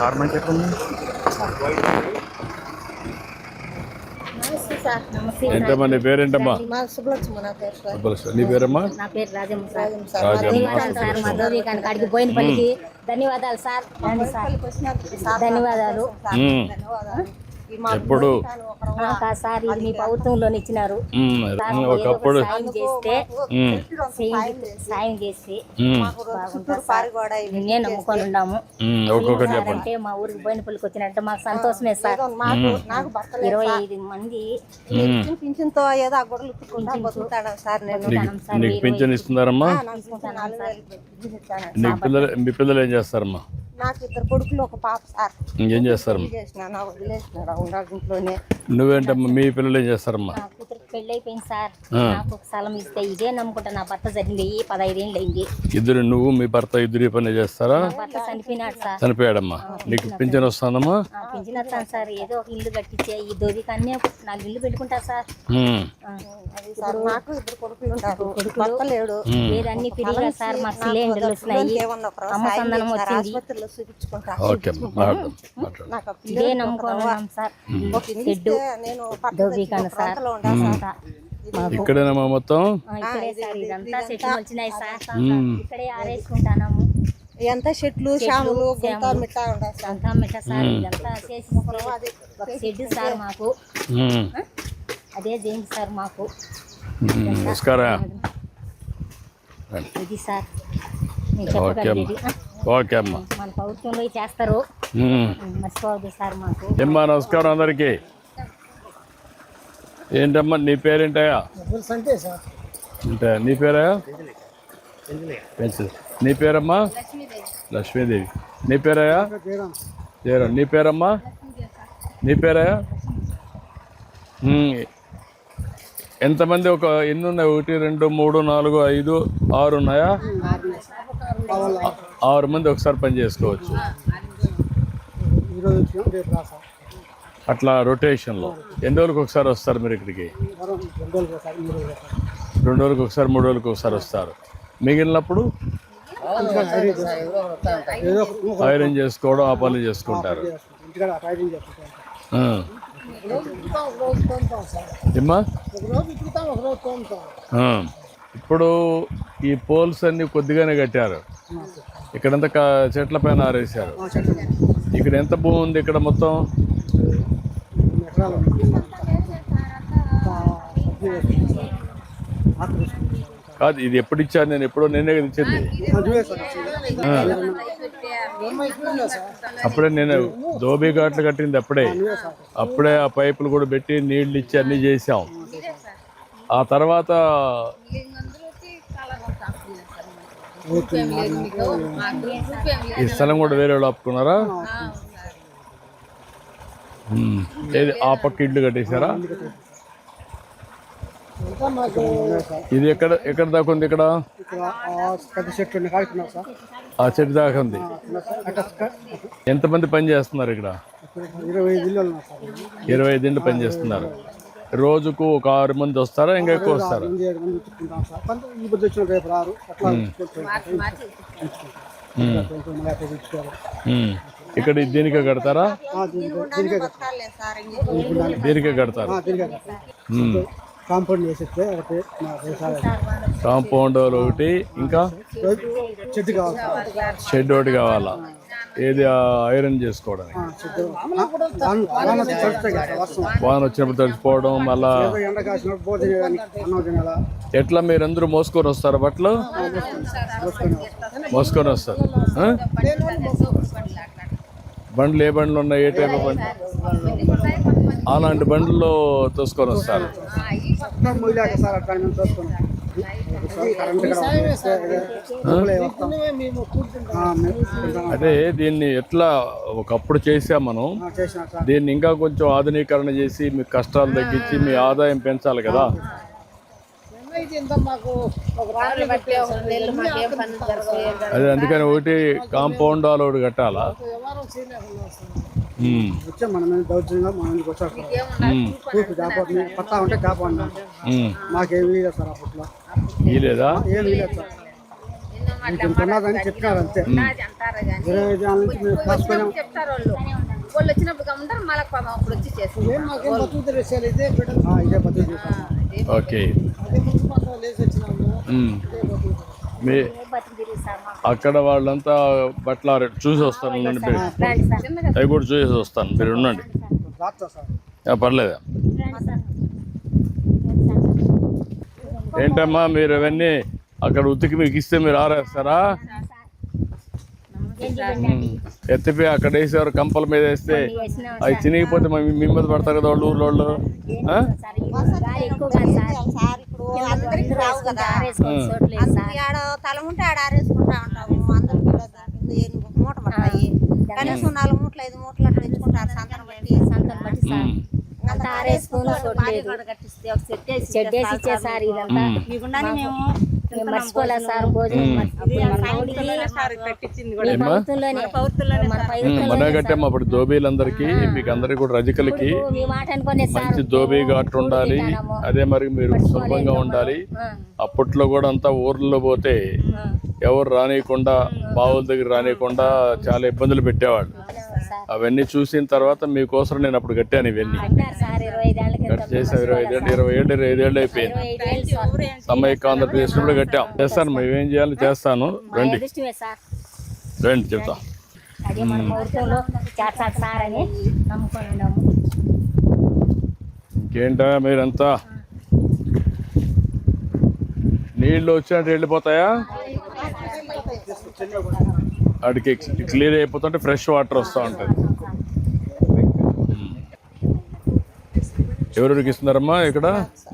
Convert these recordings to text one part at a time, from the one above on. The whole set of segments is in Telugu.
కార్మెంట్ ఎట్లుంది నమస్తే సార్ నమస్తే ఏంటమ్మా నీ పేరేంటమ్మా? నా పేరమ్మా? నా పేరు రాజమ్మ సార్. రాజమ్మ. ధన్యవాదాలు సార్ మా అడిగి పోయిన పనికి ధన్యవాదాలు సార్. ధన్యవాదాలు. ఎప్పుడు? ఆ, కాదు సార్ ఇది మీ ప్రభుత్వంలో ఇచ్చినారు. ఒకప్పుడు సాయం చేస్తే సాయం చేసి ఉమ్, బాగుంటుంది సార్. నిన్నే నమ్ముకొని ఉన్నాము. ఒక్కొక్కటి చెప్పండి. అంటే మా ఊరికి పోయిన పల్లికి వచ్చినట్టు మాకు సంతోషమే సార్. ఇరవై ఐదు మంది. పింఛన్తో ఏదో ఆ గొడవలు బతుకుతాడా సార్ నేను? పింఛన్ ఇస్తున్నారమ్మా? మీ పిల్లలు ఏం చేస్తారమ్మా? నాకు ఇద్దరు కొడుకులు ఒక పాప సార్. నా వదిలేసినాడు ఉండాలి ఇంట్లోనే నువ్వేంటమ్మా? మీ పిల్లలు ఏం చేస్తారమ్మా? పెళ్ళి అయిపోయింది సార్. నాకు ఒక స్థలం ఇస్తే ఇదే నమ్ముకుంటా. నా భర్త చనిపోయి పదహైదేళ్ళు అయింది ఇద్దరు నువ్వు మీ భర్త ఇద్దరు ఈ పని చేస్తారా? భర్త చనిపోయినాడు సార్. చనిపోయాడమ్మా. నీకు పింఛన్ వస్తానమ్మా? పింఛన్ వస్తాను సార్. ఏదో ఒక ఇల్లు కట్టించే ఈ దోబికాన్నే నాలుగు ఇల్లు పెట్టుకుంటా సార్. నాకు ఇద్దరు కొడుకులు కొడుకులు. భర్త లేడు. వేరన్ని పెరిగా సార్. మాకు సిలిండర్లు అమ్మ సందనం వచ్చింది. ఆ ఇదే నమ్ముకొని ఉన్నాం సార్. ఒక ఇల్లు షెడ్డు. ఇస్తే నేను పక్కన దోబికాను సార్. ఇక్కడేనమ్మా మొత్తం? ఆ, ఇక్కడే సార్ ఇదంతా చెట్లు వచ్చినాయి సార్. ఉమ్, ఇక్కడే ఆరేసుకుంటాము ఎంత చెట్లు శాములు గుంత మిట్టా ఉండాలి సార్. అంతా మెట్ట సార్ ఇదంతా చేసి ఒక షెడ్ సార్ మాకు. ఉమ్, అదే చేయండి సార్ మాకు. నమస్కారం. ఇది సార్. ఓకే అమ్మా. మన ప్రభుత్వంలో చేస్తారు. మర్చిపోవద్దు సార్ మాకు. నమస్కారం అందరికి. ఏంటమ్మా నీ పేరేంటయా అంటే నీ పేరా నీ పేరమ్మా? లక్ష్మీదేవి. నీ పేరయ్యా? జయరామ్. నీ పేరమ్మా? నీ పేరయ్యా? ఎంతమంది ఒక ఎన్ని ఉన్నాయి ఒకటి రెండు మూడు నాలుగు ఐదు ఆరు ఉన్నాయా? ఆరు మంది ఒకసారి పని చేసుకోవచ్చు. అట్లా రొటేషన్లో ఎన్ని రోజులకు ఒకసారి వస్తారు మీరు ఇక్కడికి? రెండు రోజులకు ఒకసారి మూడు రోజులకు ఒకసారి వస్తారు. మిగిలినప్పుడు? ఐరన్ చేసుకోవడం ఆ పనులు చేసుకుంటారు. ఇప్పుడు ఈ పోల్స్ అన్ని కొద్దిగానే కట్టారు. ఇక్కడంతా కా- చెట్ల పైన ఆరేసారు ఇక్కడ ఎంత భూమి ఉంది ఇక్కడ మొత్తం? కాదు ఇది ఎప్పుడు ఇచ్చాను నేను ఎప్పుడో నేనే కదా ఇచ్చింది. అప్పుడే నేను దోబీ ఘాట్లు కట్టింది అప్పుడే. అప్పుడే ఆ పైపులు కూడా పెట్టి నీళ్ళు ఇచ్చి అన్నీ చేసాం ఆ తర్వాత ఈ స్థలం కూడా వేరే వాళ్ళు ఆపుకున్నారా? ఏది? ఆ పక్క ఇల్లు కట్టేశారా? ఇది ఎక్కడ ఎక్కడ దాకా ఉంది ఇక్కడ? ఆ చెట్టు దాకా ఉంది. ఎంతమంది పని చేస్తున్నారు ఇక్కడ? ఇరవై ఐదు ఇండ్లు పని చేస్తున్నారు. రోజుకు ఒక ఆరు మంది వస్తారా ఇంకా ఎక్కువ వస్తారా? రేపు రారు ఇక్కడ దీనికే కడతారా? దీనికి. కడతారు. కాంపౌండ్ ఒకటి కాంపౌండ్ ఒకటి ఇంకా? చెట్టు కావాలి. షెడ్ ఒకటి కావాలా? ఏది ఆ ఐరన్ చేసుకోవడానికి? వాన వచ్చినప్పుడు తడిచిపోవడం మళ్ళా ఎట్లా మీరందరూ మోసుకొని వస్తారా బట్టలు? మోసుకొని వస్తారు? బండ్లు ఏ బండ్లు ఉన్నాయి ఏ టైప్ బండ్లు? అలాంటి బండ్లలో తోసుకొని వస్తారు. అదే దీన్ని ఎట్లా ఒకప్పుడు చేసాం మనం. దీన్ని ఇంకా కొంచెం ఆధునీకరణ చేసి మీ కష్టాలు తగ్గించి మీ ఆదాయం పెంచాలి కదా. అదే అందుకని ఒకటి కాంపౌండ్ వాల్ ఒకటి కట్టాలా? వచ్చాం మన దౌర్జన్యంగా కాపాడు పట్టా ఉంటే సార్ అప్పట్లో లేదా? సార్. ఇంత ఉన్నదని చెప్పినారు అంతే. ఇరవై ఐదు నుంచి మేము కాసుకున్నాం వాళ్ళు. వాళ్ళు వచ్చినప్పుడు మళ్ళీ అప్పుడు వచ్చి విషయాలు ఇదే బిడ్డ ఆ, ఇదే బతుకు ఓకే. మీ. అక్కడ వాళ్ళంతా బట్టలు ఆరే చూసి వస్తాను ఉండండి అవి కూడా చూసి వస్తాను. మీరు ఉండండి. రాత్రి సార్. ఆ, పర్లేదా? ఏంటమ్మా మీరు అవన్నీ అక్కడ ఉతికి మీకు ఇస్తే మీరు ఆరేస్తారా? ఉమ్. ఎత్తిపోయి అక్కడ వేసేవారు కంపల మీద వేస్తే అవి చినిగిపోతే మీ మీద పడతారు కదా వాళ్ళు ఊర్లో వాళ్ళు అందుకే ఆడ తల ఉంటే ఆడ ఆరేసుకుంటా ఉంటాము మూట పడతాయి కనీసం నాలుగు మూటలు ఐదు మూటలు అట్లా తెచ్చుకుంటారు సంతను బట్టి సంతం బట్టి. అంతా ఆరేసుకొని చోటు లేదు షెడ్ వేసి ఇదంతా. మర్చిపోలేదు సార్ భోజనం అప్పుడు దోబీలందరికీ మీకు అందరికి కూడా రజకులకి మంచి దోబీ ఘాట్ ఉండాలి. అదే మరి మీరు శుభ్రంగా ఉండాలి. అప్పట్లో కూడా అంతా ఊర్లలో పోతే ఎవరు రానియకుండా బావుల దగ్గర రానియకుండా చాలా ఇబ్బందులు పెట్టేవాళ్ళు. అవన్నీ చూసిన తర్వాత మీకోసం నేను అప్పుడు కట్టాను ఇవన్నీ. కట్ చేసి ఇరవై ఐదేళ్ళు ఇరవై ఏళ్ళు ఇరవై ఐదేళ్ళు అయిపోయింది. సమైక్య ఆంధ్రప్రదేశ్ కూడా కట్టాం. చేస్తాను మేమేం చేయాలో చేస్తాను. రండి. రండి చెప్తా. ఇంకేంటా మీరంతా? నీళ్ళు వచ్చినట్టు వెళ్ళిపోతాయా? అడికి క్లియర్ అయిపోతుంటే ఫ్రెష్ వాటర్ వస్తూ ఉంటుంది. ఎవరెవరికి ఇస్తున్నారమ్మా ఇక్కడ?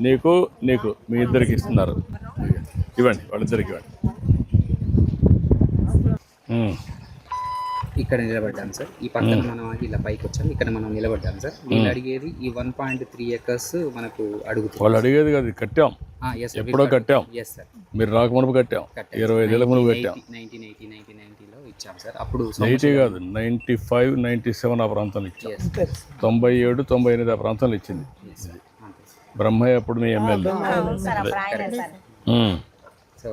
నీకు నీకు మీ ఇద్దరికి ఇస్తున్నారు. ఇవ్వండి వాళ్ళిద్దరికి ఇవ్వండి. ఇక్కడ నిలబడ్డాం సార్. ఈ పక్కన మనం ఇలా పైకి వచ్చాం. ఇక్కడ మనం నిలబడ్డాం సార్. వీళ్ళు అడిగేది ఈ వన్ పాయింట్ త్రీ ఎకర్స్ మనకు అడుగుతుంది. వాళ్ళు అడిగేది కాదు కట్టాం. ఎప్పుడో కట్టాం. ఎస్ సార్ మీరు రాకమునుపు కట్టాం. ఇరవై ఐదేళ్ళ మునుపు కట్టాం. ఇచ్చాం సార్. అప్పుడు ఎయిటీ కాదు నైంటీ ఫైవ్ నైంటీ సెవెన్ ఆ ప్రాంతంలో ఇచ్చాం. తొంభై ఏడు తొంభై ఎనిమిది ఆ ప్రాంతంలో ఇచ్చింది. బ్రహ్మయ్య అప్పుడు మీ ఎమ్మెల్యే. సో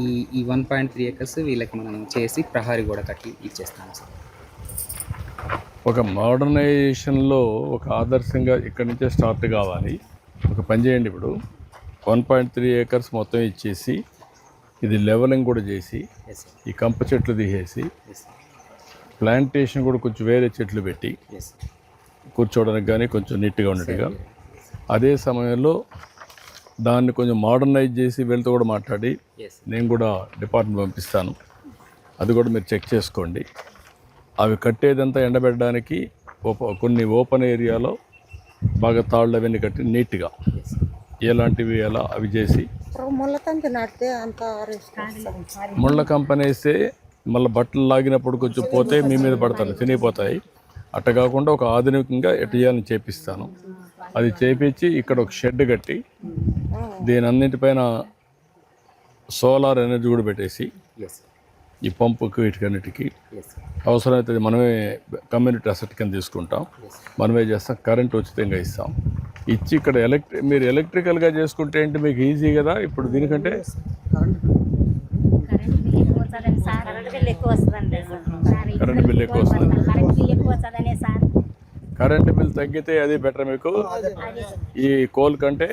ఈ ఈ వన్ పాయింట్ త్రీ ఎకర్స్ వీళ్ళకి మనం చేసి ప్రహారీ గోడ కట్టి ఇచ్చేస్తాం సార్. ఒక మోడర్నైజేషన్లో ఒక ఆదర్శంగా ఇక్కడి నుంచే స్టార్ట్ కావాలి. ఒక పని చేయండి ఇప్పుడు. వన్ పాయింట్ త్రీ ఏకర్స్ మొత్తం ఇచ్చేసి ఇది లెవెలింగ్ కూడా చేసి ఈ కంప చెట్లు తీసేసి ప్లాంటేషన్ కూడా కొంచెం వేరే చెట్లు పెట్టి కూర్చోవడానికి కానీ కొంచెం నీట్గా ఉన్నట్టుగా అదే సమయంలో దాన్ని కొంచెం మోడర్నైజ్ చేసి వీళ్ళతో కూడా మాట్లాడి నేను కూడా డిపార్ట్మెంట్ పంపిస్తాను. అది కూడా మీరు చెక్ చేసుకోండి. అవి కట్టేదంతా ఎండబెట్టడానికి ఓప కొన్ని ఓపెన్ ఏరియాలో బాగా తాళ్ళు అవన్నీ కట్టి నీట్గా ఎలాంటివి ఎలా అవి చేసి ముళ్ళ కంపెనీ వేస్తే మళ్ళీ బట్టలు లాగినప్పుడు కొంచెం పోతే మీ మీద పడతారు తినిగిపోతాయి. అట్ట కాకుండా ఒక ఆధునికంగా ఎటు చేయాలని చేపిస్తాను. అది చేపించి ఇక్కడ ఒక షెడ్ కట్టి దీని అన్నింటిపైన సోలార్ ఎనర్జీ కూడా పెట్టేసి ఈ పంపుకి వీటికన్నిటికీ అవసరమైతే మనమే కమ్యూనిటీ అసెట్ కింద తీసుకుంటాం. మనమే చేస్తాం కరెంట్ ఉచితంగా ఇస్తాం. ఇచ్చి ఇక్కడ ఎలక్ట్రి మీరు ఎలక్ట్రికల్గా చేసుకుంటే ఏంటి మీకు ఈజీ కదా? ఇప్పుడు దీనికంటే? కరెంట్ బిల్ ఎక్కువ వస్తుందండి వస్తుంది. కరెంట్ బిల్ తగ్గితే అది బెటర్ మీకు? ఈ కోల్ కంటే?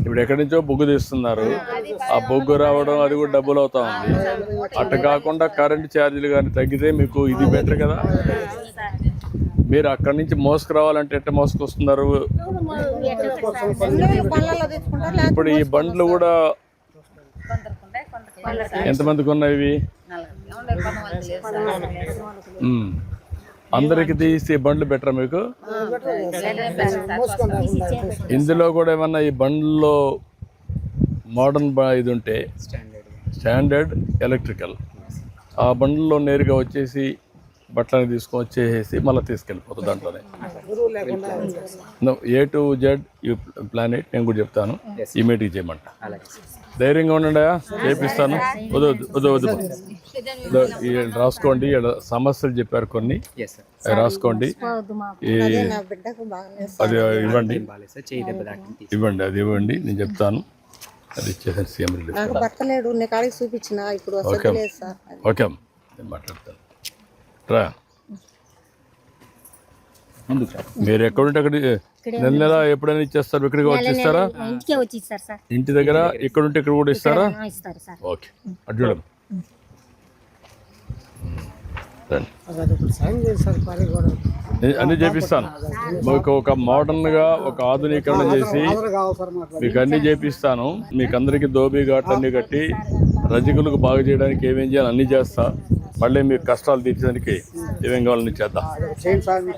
ఇప్పుడు ఎక్కడి నుంచో బొగ్గు తీస్తున్నారు. ఆ బొగ్గు రావడం అది కూడా డబ్బులు అవుతా ఉంది. అట్ట కాకుండా కరెంట్ ఛార్జీలు కానీ తగ్గితే మీకు ఇది బెటర్ కదా? మీరు అక్కడి నుంచి మోసుకు రావాలంటే ఎట్ట మోసుకొస్తున్నారు? ఇప్పుడు ఈ బండ్లు కూడా ఎంతమందికి ఉన్నాయి ఇవి అందరికి తీసి బండ్లు బెటర్ మీకు? ఇందులో కూడా ఏమన్నా ఈ బండ్లో మోడర్న్ ఇది ఉంటే స్టాండర్డ్ ఎలక్ట్రికల్. ఆ బండ్లో నేరుగా వచ్చేసి బట్టలని తీసుకొని వచ్చేసి మళ్ళీ తీసుకెళ్ళిపోతుంది దాంట్లోనే. A to Z you plan it నేను కూడా చెప్తాను. ఇమీడియట్గా చేయమంట. ధైర్యంగా ఉండండి చేపిస్తాను. వద్దు వద్దు వద్దు ఈ రాసుకోండి ఈడ సమస్యలు చెప్పారు కొన్ని. రాసుకోండి. ఈ నా బిడ్డకు బాగా అది ఇవ్వండి. ఇవ్వండి అది ఇవ్వండి నేను చెప్తాను. అది ఇచ్చేసాను సీఎం రిలీఫ్ ఓకే. ఓకే నేను మాట్లాడతాను. రా. మీరు ఎక్కడుంటే అక్కడ నెల నెల ఎప్పుడైనా ఇచ్చేస్తారు? ఇక్కడికి వచ్చి ఇస్తారా ఇంటి దగ్గర ఇక్కడుంటే ఇక్కడ కూడా ఇస్తారా? ఆ, ఇస్తారు సార్. ఓకే. నేను అన్ని చేపిస్తాను. మీకు ఒక మోడర్న్గా ఒక ఆధునీకరణ చేసి మాకు. అన్ని చేపిస్తాను. మీకు అందరికి దోబీ అన్ని కట్టి రజకులకు బాగు చేయడానికి ఏమేం చేయాలి అన్ని చేస్తా. మళ్ళీ మీకు కష్టాలు తీర్చడానికి ఏమేం కావాలని చేద్దాం.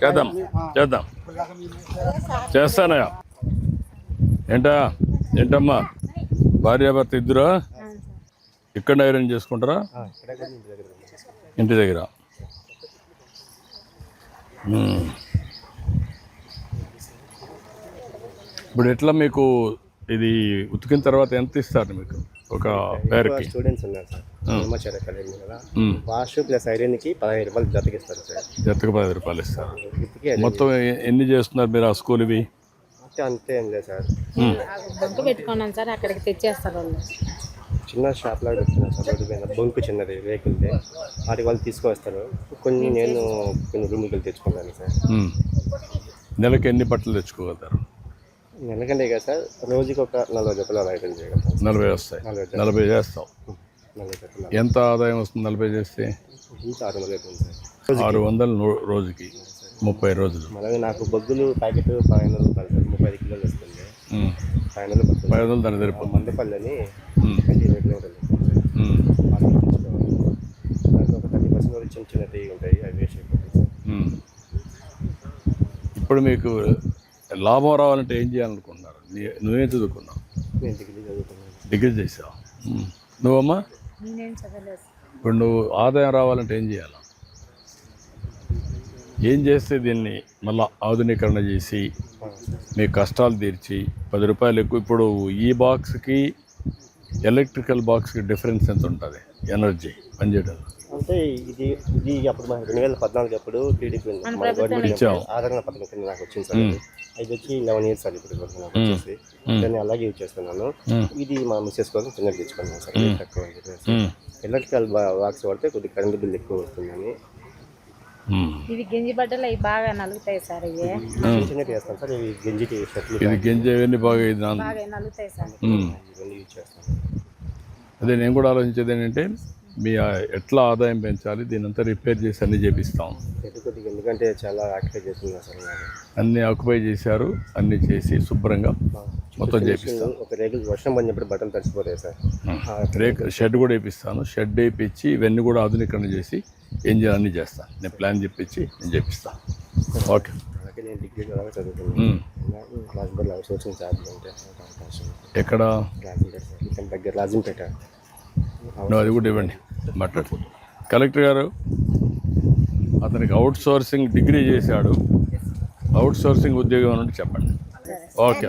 చేద్దాం. చేద్దాం. చేస్తానయ్యా. ఏంటా? ఏంటమ్మా? భార్యాభర్త ఇద్దరా? ఇక్కడ ఐరన్ చేసుకుంటారా? ఇంటి దగ్గర. ఇప్పుడు ఎట్లా మీకు ఇది ఉతికిన తర్వాత ఎంత ఇస్తారు మీకు? ఒక పేరుకి. స్టూడెంట్స్ ఉన్నారు సార్. బ్రహ్మచార్య కాలేజీ కదా. వాష్ ప్లస్ ఐరన్కి పదహైదు రూపాయలు జతకిస్తారు సార్. జతకు పది రూపాయలు ఇస్తారు. మొత్తం ఎన్ని చేస్తున్నారు మీరు ఆ స్కూల్ ఇవి? అంతే అంతే ఏం లేదు సార్. బంకు పెట్టుకున్నాను సార్ అక్కడికి తెచ్చేస్తారు వాళ్ళు. చిన్న షాప్ లాగా పెడుతున్నారు సార్ రోడ్డు మీద. బొంకు చిన్నది వెహికల్ది వాటికి వాళ్ళు తీసుకొస్తారు కొన్ని నేను కొన్ని రూమ్కి వెళ్ళి తెచ్చుకుంటాను సార్. నెలకి ఎన్ని బట్టలు తెచ్చుకోగలుగుతారు? నెలకంటే కదా సార్? రోజుకి ఒక నలభై జతలు ఐరన్ చేయగలుగుతాం. నలభై వస్తాయి. నలభై చేస్తాం. ఎంత ఆదాయం వస్తుంది నలభై చేస్తే? ఆరు వందలు అవుతుంది సార్. ఆరు వందలు రోజుకి. ముప్పై రోజులు. అలాగే నాకు బొగ్గులు ప్యాకెట్ పదిహేను వందలు రూపాయలు సార్. ముప్పై ఐదు కిలోలు వస్తుంది. పదిహేను వందలు పది వందలు దాని సరిపోతుంది. మందపల్లి. ట్వంటీ ఇరవై కిలోమీటర్లు. దాంట్లో ఒక థర్టీ పర్సెంట్ వరకు చిన్న చిన్న టీ ఉంటాయి. అవి వేస్ట్ అయిపోతుంది. ఇప్పుడు మీకు లాభం రావాలంటే ఏం చేయాలనుకుంటున్నారు? నీ- నువ్వేం చదువుకున్నావు? నేను డిగ్రీ చేసావు. మ్మ్. నువ్వమ్మా? ఇప్పుడు నువ్వు ఆదాయం రావాలంటే ఏం చేయాలి? ఏం చేస్తే దీన్ని మళ్ళీ ఆధునీకరణ చేసి మీ కష్టాలు తీర్చి పది రూపాయలు ఎక్కువ ఇప్పుడు ఈ బాక్స్కి ఎలక్ట్రికల్ బాక్స్కి డిఫరెన్స్ ఎంత ఉంటుంది? ఎనర్జీ పనిచేయడం. అంటే ఇది ఇది అప్పుడు మన రెండు వేల పద్నాలుగు అప్పుడు టీడీపీ ఉంది. మన గవర్నమెంట్. ఆదరణ పథకం కింద నాకు వచ్చింది సార్ అది. వచ్చి లెవెన్ ఇయర్స్ సార్ ఇప్పుడు వరకు నాకు వచ్చేసి. దాన్ని అలాగే యూజ్ చేస్తున్నాను. ఇది మా మిస్సెస్ కోసం చిన్నది తెచ్చుకున్నాను సార్. తక్కువ ఎలక్ట్రికల్ బాక్స్ వాడితే కొద్దిగా కరెంట్ బిల్ ఎక్కువ వస్తుందని. ఇవి గింజి బట్టలు అవి బాగా నలుగుతాయి సార్ ఇవి. చిన్న ఇది గింజ ఇవన్నీ బాగా ఇది నలుగుతాయి సార్. మ్మ్. ఇవన్నీ యూజ్ చేస్తాను. అదే నేను కూడా ఆలోచించేది ఏంటంటే మీ ఎట్లా ఆదాయం పెంచాలి దీని అంతా రిపేర్ చేసి అన్ని చేపిస్తాం. ఎందుకంటే చాలా యాక్టివ్ చేస్తున్నా సార్ నాకు అన్ని ఆక్యుపై చేశారు అన్ని చేసి శుభ్రంగా మొత్తం చేపిస్తాం. ఒక రేగులు వర్షం పడినప్పుడు బట్టలు తడిసిపోతాయి సార్. రేక్ షెడ్ కూడా వేపిస్తాను. షెడ్ వేయించి ఇవన్నీ కూడా ఆధునీకరణ చేసి ఏం చేయాలి అన్నీ చేస్తాను. నేను ప్లాన్ చెప్పించి నేను చేపిస్తాను. ఓకే. నేను డిగ్రీ చదువుకున్నాను. రాజంపేట అవకాశం ఎక్కడ? రాజంపేట దగ్గర రాజంపేట. అది కూడా ఇవ్వండి. మాట్లాడు కలెక్టర్ గారు అతనికి అవుట్ సోర్సింగ్ డిగ్రీ చేశాడు. అవుట్ సోర్సింగ్ ఉద్యోగం అని చెప్పండి. ఓకే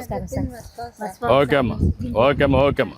ఓకే అమ్మా. ఓకే అమ్మా ఓకే అమ్మా.